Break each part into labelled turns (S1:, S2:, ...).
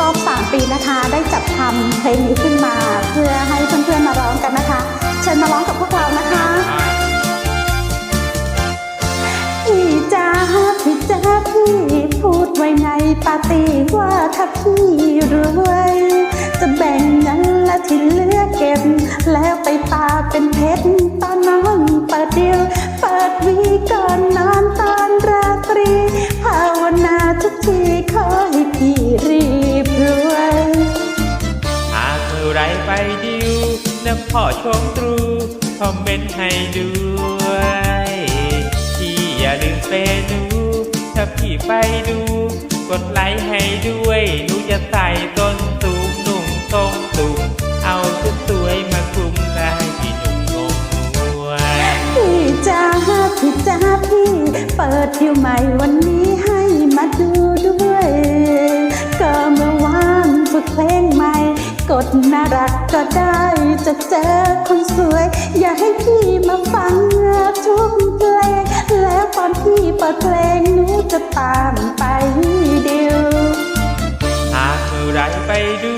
S1: รอบ 3 ปีนะคะ ได้จัดทำเพลงนี้ขึ้นมา เพื่อให้เพื่อนๆมาร้องกันนะคะ เชิญมาร้องกับพวกเรานะคะพี่จ้าพี่จ้าพี่พูดไว้ในปาร์ตี้ว่าถ้าพี่รวยจะแบ่งเงินและที่เหลือเก็บ แล้วไปปาเป็นเพชรตอนน้องเปิดเดียวเปิดวีก่อนนอนตอนราตรี
S2: ไรไปดิวแล้วพ่อชมตรูคอมเมนต์ให้ด้วยพี่อย่าลืมเปย์หนู ถ้าพี่ไปดู กดไลค์ให้ด้วยหนูจะใส่ต้นสูงหนุ่มทรงสูงเอาชุดสวยมาคลุมและให้พี่หนุ่มงงวย
S1: พี่จ้าพี่จ้าพี่ เปิดดิวใหม่วันนี้ให้มาดู ดน่ารักก็ได้จะเจอคนสวย อยากให้พี่มาฟังทุกเพลง แล้วตอนพี่เปิดเพลงหนูจะตามไปดิว
S2: หากเมื่อไรไปดู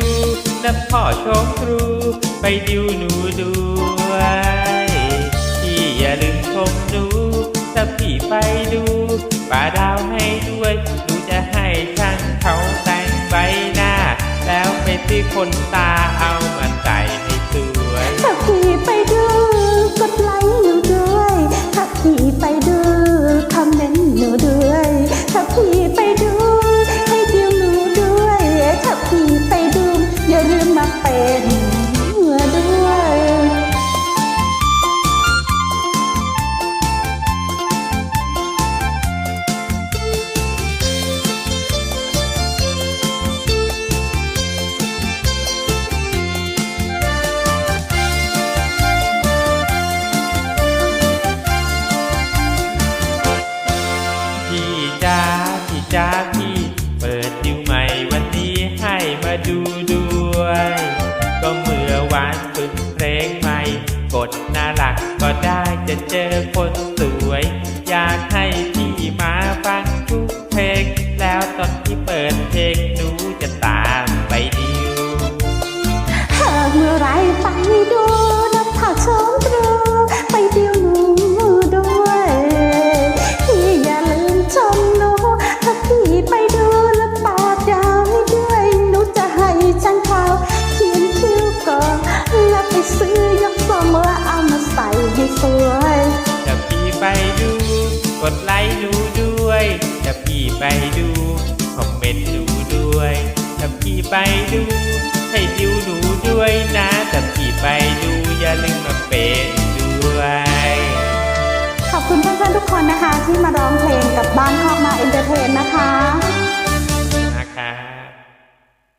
S2: นับพ่อชมครู ไปดิวหนูด้วยพี่อย่าลืมชมหนูถ้าพี่ไปดูป่าดาวให้ด้วย คนตาเอา
S1: ปิดดิวใหม่วั
S2: นนี้ให้มาดูด้วย ก็เมื่อวานฝึกเพลงใหม่ กดน่ารักก็ได้จะเจอคน ไปดู
S1: คอม
S2: เมนต์หนูด้วย ถ้าพี่ไปดู ให้ดิวหนูด้วยนะ